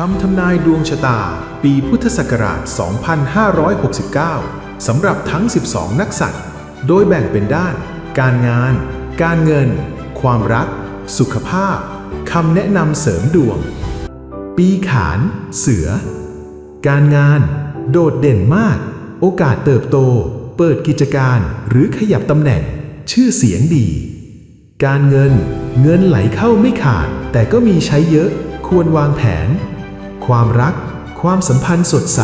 คำทำนายดวงชะตา ปีพุทธศักราช 2569 สำหรับทั้ง 12 นักสัตว์ โดยแบ่งเป็นด้าน การงาน การเงิน ความรัก สุขภาพ คำแนะนำเสริมดวง ปีขาน เสือ การงาน โดดเด่นมาก โอกาสเติบโต เปิดกิจการหรือขยับตำแหน่ง ชื่อเสียงดี การเงิน เงินไหลเข้าไม่ขาด แต่ก็มีใช้เยอะ ควรวางแผน ความรัก ความสัมพันธ์สดใส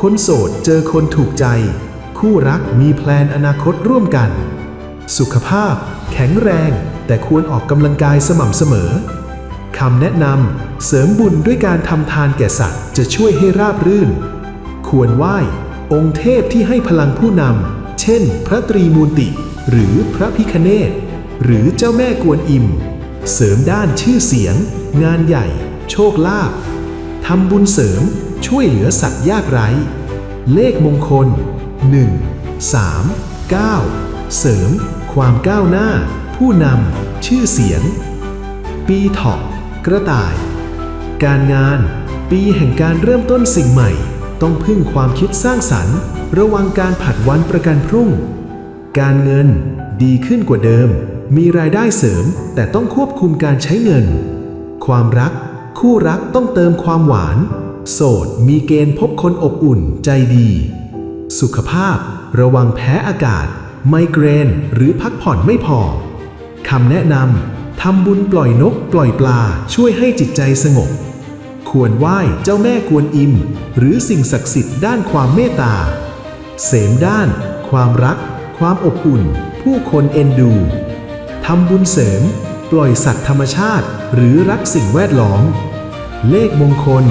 คนโสดเจอคนถูกใจ คู่รักมีแพลนอนาคตร่วมกัน สุขภาพ แข็งแรง แต่ควรออกกำลังกายสม่ำเสมอคำแนะนำเสริมบุญด้วยการทำทานแก่สัตว์จะช่วยให้ราบรื่น ควรไหว้ องค์เทพที่ให้พลังผู้นำ เช่น พระตรีมูลติ หรือพระพิคเนศหรือเจ้าแม่กวนอิม เสริมด้านชื่อเสียง งานใหญ่ โชคลาภ ทำบุญเสริมช่วยเหลือสัตว์ยากไร้ เลขมงคล 1 3 9 เสริม ความก้าวหน้า ผู้นำชื่อเสียง ปีถาะกระต่าย การงาน ปีแห่งการเริ่มต้นสิ่งใหม่ ต้องพึ่งความคิดสร้างสรรค์ ระวังการผัดวันประกันพรุ่ง การเงินดีขึ้นกว่าเดิม มีรายได้เสริมแต่ต้องควบคุมการใช้เงิน ความรัก คู่รักต้องเติมความหวาน โสดมีเกณฑ์พบคนอบอุ่นใจดี สุขภาพ ระวังแพ้อากาศ ไมเกรน หรือพักผ่อนไม่พอคำแนะนำทำบุญปล่อยนกปล่อยปลาช่วยให้จิตใจสงบ ควรไหว้เจ้าแม่กวนอิม หรือสิ่งศักดิ์สิทธิ์ด้านความเมตตา เสริมด้าน ความรัก ความอบอุ่น ผู้คนเอ็นดูทำบุญเสริม ปล่อยสัตว์ธรรมชาติ หรือรักสิ่งแวดล้อม เลขมงคล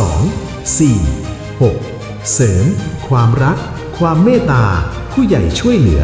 2 4 6 เสริม ความรัก ความเมตตา ผู้ใหญ่ช่วยเหลือ